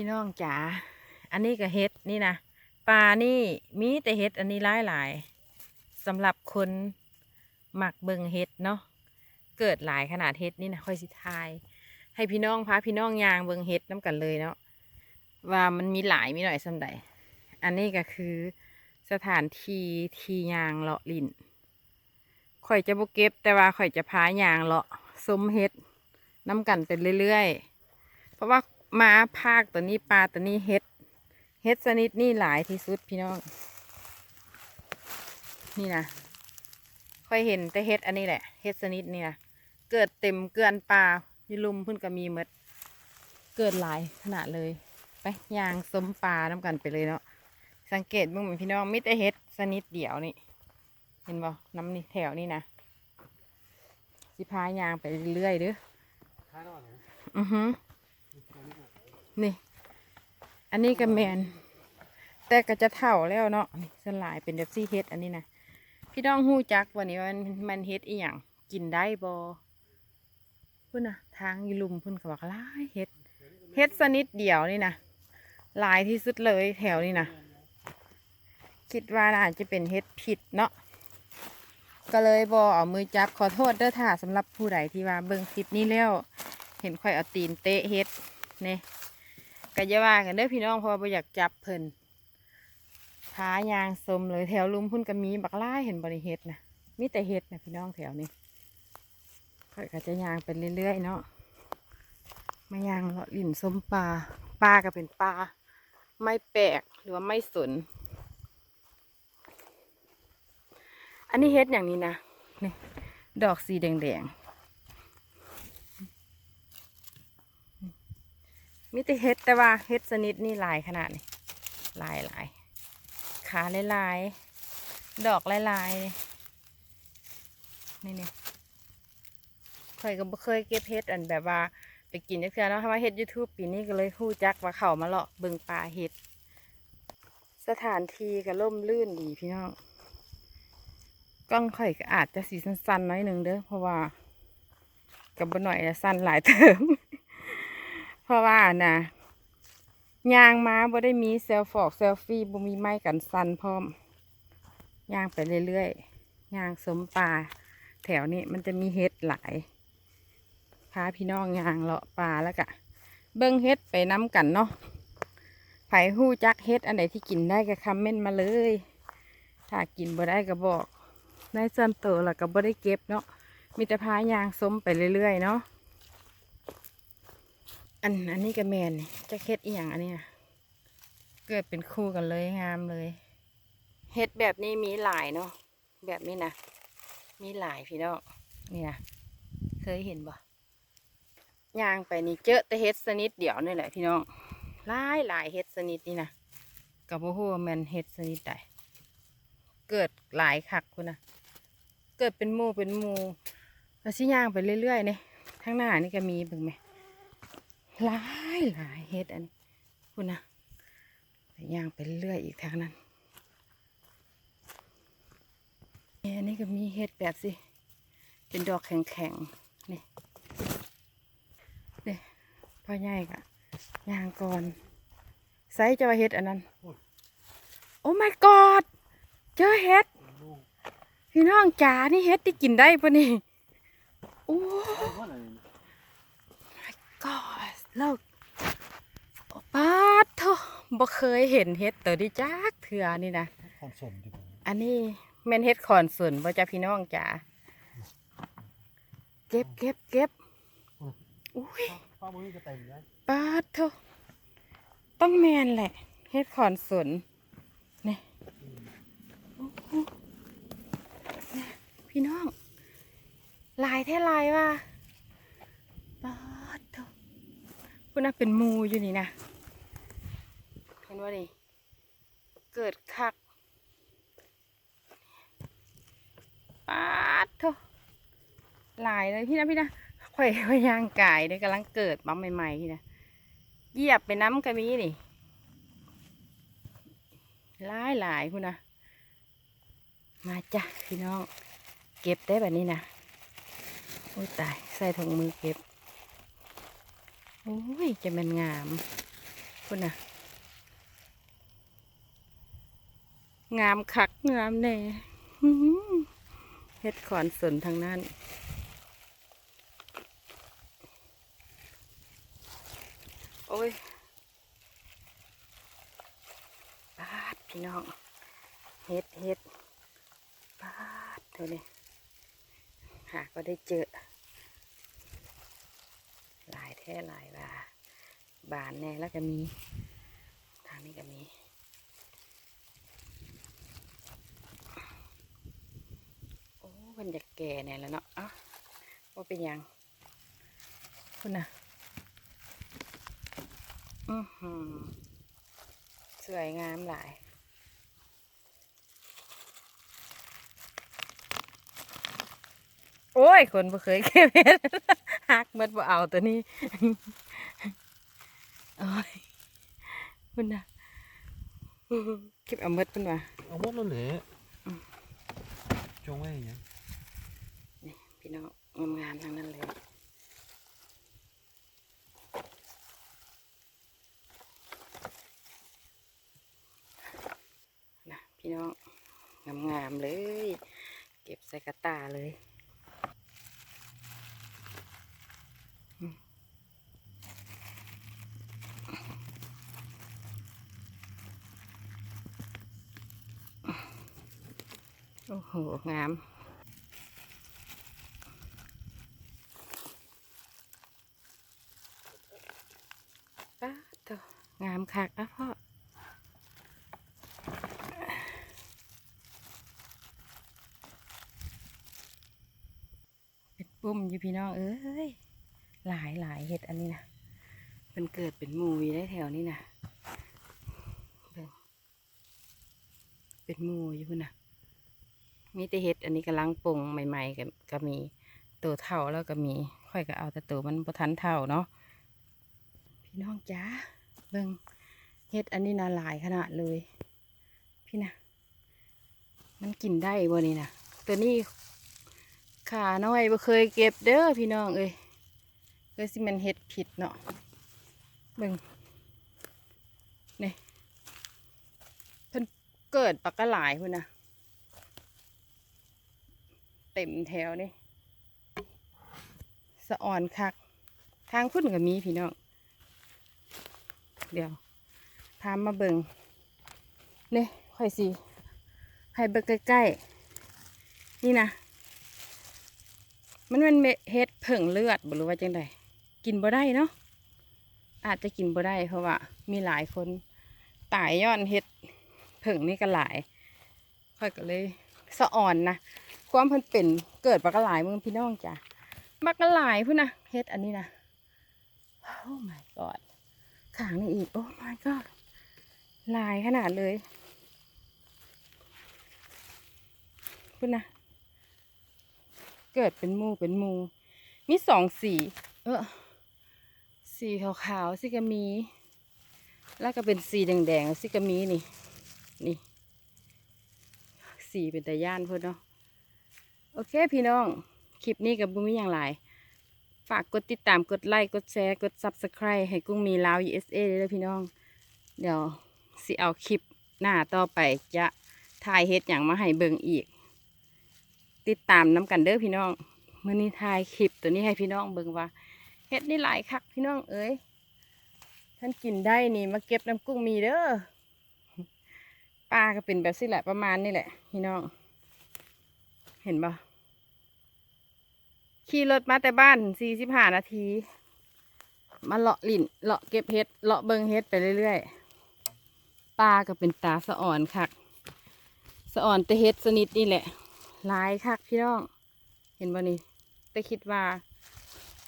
พี่น้องจ๋า อันนี้ก็เฮ็ดนี่นะปลานี่มีแต่เฮ็ดอันนี้หลายหลายๆสำหรับคนหมักเบิงเฮ็ดเนาะ เกิดหลายขนาดเฮ็ดนี่นะค่อยสิทาย ให้พี่น้องพาพี่น้องยางเบิงเฮ็ดน้ำกันเลยเนาะ ว่ามันมีหลายมีหน่อยสำใดอันนี้ก็คือสถานที่ที่ยางเลาะลินข่อยจะบุเก็บ แต่ว่าข่อยจะพายางเลาะซุ้มเฮ็ดน้ำกันไปเรื่อยๆ เพราะว่า มาภาคตัวนี้ปลาตัวนี้เฮ็ด เฮ็ดชนิดนี่หลายที่สุดพี่น้อง นี่นะค่อยเห็นแต่เฮ็ดอันนี้แหละ เฮ็ดชนิดนี่นะเกิดเต็มเกลือนปลาอยู่ลุมเพิ่นก็มีหมดเกิดหลายขนาดเลย ไปย่างสมปลาน้ำกันไปเลยเนาะ สังเกตเบ้างไหมพี่น้องมิแต่เฮ็ดชนิดเดียวนี่ เห็นบ่น้ำนี่แถวนี่นะสิพายางไปเรื่อยๆเด้ออือฮึ นี่ อันนี้ก็แมน แต่ก็จะเท่าแล้วเนาะนี่สลายเป็นแบบซี่เฮ็ดอันนี้นะพี่น้องหู้จักวันนี้มันมันเฮ็ดอีหยังกินได้บ่พุ่นนะทางยลุมพุ่นก็บอกหลายเฮ็ดเฮ็ดสนิดเดียวนี่นะลายที่สุดเลยแถวนี้นะคิดว่าน่าจะเป็นเฮ็ดผิดเนาะก็เลยบอเอามือจับขอโทษเด้อค่ะสำหรับผู้ใดที่ว่าเบิ่งคลิปนี้แล้ว เห็นค่อยเอาตีนเตะเฮ็ดเนี่ย ก็จะว่ากันเด้อพี่น้องเพราะว่าบ่อยากจับเพิ่นขายางสมเลยแถวลุมพุ่นก็มีบักล่ายเห็นบริเฮ็ดนะมีแต่เฮ็ดนะพี่น้องแถวนี้ค่อยก็จะยางไปเรื่อยๆเนาะมายางเลาะลิ่นส้มปลาปลาก็เป็นปลาไม่แปลกหรือว่าไม่สน อันนี้เฮ็ดอย่างนี้นะนี่ดอกสีแดงๆ มีแต่เฮ็ดแต่ว่าเฮ็ดชนิดนี่ลายขนาดนี้ลายลายขาหลายดอกหลายนี่นี่เคยก็บ่เคยเก็บเฮ็ดอันแบบว่าไปกินจักเทื่อเนาะถ้าว่าเฮ็ดยูทูบปีนี้ก็เลยฮู้จักว่าเขามาเลาะเบิ่งปลาเฮ็ด สถานที่ก็ร่มรื่นดีพี่น้องกล้องข่อยก็อาจจะสีสั้นๆน้อยหนึ่งเด้อเพราะว่ากับบ่หน่อยจะสั้นหลายเติม เพราะว่านะยางมาบ่ได้มีเซลฟอกเซลฟี่บ่มีไม้กันสันพร้อมยางไปเรื่อยๆยางสมปลาแถวนี้มันจะมีเฮ็ดหลายพาพี่น้องยางเลาะปลาแล้วกะ เบิ้งเฮ็ดไปน้ำกันเนาะไผ่หู้จักเฮ็ดอันไหนที่กินได้ก็คอมเมนต์มาเลย ถ้ากินบ่ได้ก็บอกได้ส่วนตัวแล้วก็บ่ได้เก็บเนาะมีแต่พายางสมไปเรื่อยๆเนาะ อันอันนี้ก็แมนนี่จะเฮ็ดอีหยังอันนี้นะเกิดเป็นคู่กันเลยงามเลยเฮ็ดแบบนี้มีหลายเนาะแบบนี้นะมีหลายพี่น้องนี่นะเคยเห็นบ่ย่างไปนี่เจอแต่เฮ็ดสนิดเดียวนี่แหละพี่น้องหลายหลายเฮ็ดสนิดนี่นะกับโอ้โหแมนเฮ็ดสนิดใดเกิดหลายคักคุณนะเกิดเป็นหมูเป็นหมูแล้วสิย่างไปเรื่อยๆเนี่ยข้างหน้านี่ก็มีเบิ่งไหม หลายหลายเฮ็ดอันนี้คุณนะย่างไปเรื่อยอีกทางนั้นเนี่ยอันนี้ก็มีเฮ็ดแบบสิ เป็นดอกแข็งๆ นี่เด้พ่อใหญ่กะย่างก่อนไซจะว่าเฮ็ดอันนั้น โอ้ my god เจอเฮ็ดพี่น้องจ๋านี่เฮ็ดที่กินได้ปะนี่ โอ้ my god เลิกโอ้ป้าดเถอะบ่เคยเห็นเฮ็ดตัวนี้จักเถื่อนี่นะความสมดีกว่าอันนี้แม่นเฮ็ดขอนส่วนบ่จ้าพี่น้องจ๋าเก็บเก็บเก็บอุ้ยป้ามือก็เต็มแล้วปาดเถอะต้องแมนแหละเฮ็ดขอนสนนี่โอ้โหนี่พี่น้องลายแท้ลายว่ะปาดเถอะ คุณน่ะเป็นมูอยู่นี่นะเห็นว่านี่เกิดคักปาดเถอะลายเลยพี่นะพี่นะข่อยข่อยยางกายเด้กำลังเกิดมาใหม่ๆพี่นะเหยียบไปน้ำกระมีนี่หลายหลายคุณนะมาจ้ะพี่น้อง เก็บได้แบบนี้นะโอ้ตายใส่ถุงมือเก็บ โอ้ย จะเป็นงามคุณน่ะ งามคักงามแน่อื้อหือเฮ็ดขอนสนทางนั้น โอ้ยปาดพี่น้อง เฮ็ดเฮ็ดปาดเท่านี้หาก็ได้เจอ หลายแท้หลายว่าบานแน่แล้วก็มีทางนี้ก็มีโอ้มันจะแก่แน่แล้วเนาะเอ้าว่าเป็นหยังคุณน่ะอือหือสวยงามหลาย โอ้ย คนบ่เคยเก็บเห็ดหักหมันบ่เอาตัวนี้โอ้ยคุณน่ะเก็บเอาหมดเพิ่นว่าเอาหมดแล้วแหละจงไว้อย่างเงี้ยนี่พี่น้องงามๆทั้งนั้นเลยนะพี่น้องงามๆเลย เก็บใส่กระตาเลย โอ้โห งาม ป้าดเถอะงามคักอะพ่อเป็นปุ่มอยู่พี่น้อง เอ้ย หลายหลายเห็ดอันนี้นะมันเกิดเป็นมูอยู่ได้แถวนี้นะเป็นมูอยู่พุ่นะ มีแต่เห็ดอันนี้กำลังปรุงใหม่ๆก็ก็มีตัวเท่าแล้วก็มีค่อยก็เอาแต่ตัวมันบ่ทันเท่าเนาะพี่น้องจ้าเบิ่งเห็ดอันนี้น่าหลายขนาดเลย พี่นะมันกินได้บ่นี่นะตัวนี้ขาน้อยบ่เคยเก็บเด้อพี่น้องเอ้ยเอ้ยสิมันเฮ็ดผิดเนาะเบิ่งนี่เพิ่นเกิดปักกะหลายพุ่นนะ เต็มแถวนี่สะอ่อนคัก ทางพุ่นก็มีพี่น้อง เดี๋ยวพามาเบิ่งนี่ค่อยสิ ให้เบิ่งใกล้ๆ นี่นะ มันเป็นเม็ดเฮ็ดเผิ่งเลือดบ่รู้ว่าจังไดกินบ่ได้เนาะ อาจจะกินบ่ได้เพราะว่า มีหลายคนตายย้อนเฮ็ดเผิ่งนี่ก็หลาย ค่อยก็เลยสะอ่อนนะ ความเพิ่นเป็นเกิดบักกะหลายมึงพี่น้องจ้ะบักกะหลายพุ่นนะเฮ็ดอันนี้นะโอ้ my god ขางนี่อีกโอ้ my god หลายขนาดเลยพุ่นนะเกิดเป็นมูเป็นมูมีสองสี เออสีขาวๆสิก็มี แล้วก็เป็นสีแดงๆสิก็มีนี่ นี่ สีเป็นตาย่านเพื่อนเนาะ โอเคพี่น้อง คลิปนี้กับบุ้มีอย่างไรฝากกดติดตามกดไลค์กดแชร์กด subscribe ให้กุ้งมีลาว USA เลยเด้อพี่น้อง เดี๋ยวสิเอาคลิปหน้าต่อไปจะถ่ายเฮ็ดอย่างมาให้เบิ่งอีก ติดตามน้ำกันเด้อพี่น้องเมื่อนี้ถ่ายคลิปตัวนี้ให้พี่น้องเบิ่งว่าเฮ็ดนี่หลายคักพี่น้องเอ้ยท่านกินได้นี่มาเก็บน้ำกุ้งมีเด้อปลาก็เป็นแบบนี้แหละประมาณนี่แหละ พี่น้อง เห็นปะขี่รถมาแต่บ้านสี่สิบห้านาที มาเลาะลิ่นเลาะเก็บเฮ็ดเลาะเบิงเฮ็ดไปเรื่อยๆปลาก็เป็นตาสะอ่อนคักสะอ่อนแต่เฮ็ดสนิทนี่แหละหลายคักพี่น้อง เห็นบ่นี่แต่คิดว่า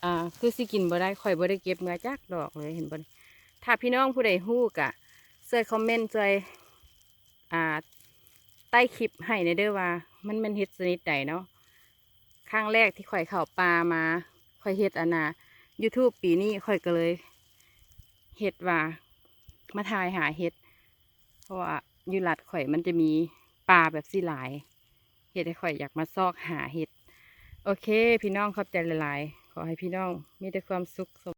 อ่า คือสิกินบ่ได้ข่อยบ่ได้เก็บเมื่อจักดอกเลยเห็นบ่นี่ถ้าพี่น้องผู้ใดฮู้กะช่วยคอมเมนต์ช่วยอ่า ใต้คลิปให้ในเด้อว่า มันเป็นเฮ็ดชนิดใดเนาะครั้งแรกที่ข่อยเข้าป่ามาข่อยเฮ็ดอันน่ะ YouTube ปีนี้ข่อยก็เลยเฮ็ดว่า มาทายหาเฮ็ด เพราะว่ายู่ลัดข่อยมันจะมีปลาแบบสิหลาย เห็ดให้ข่อยอยากมาซอกหาเห็ด โอเค พี่น้องขอบใจหลายๆ ขอให้พี่น้องมีแต่ความสุขสม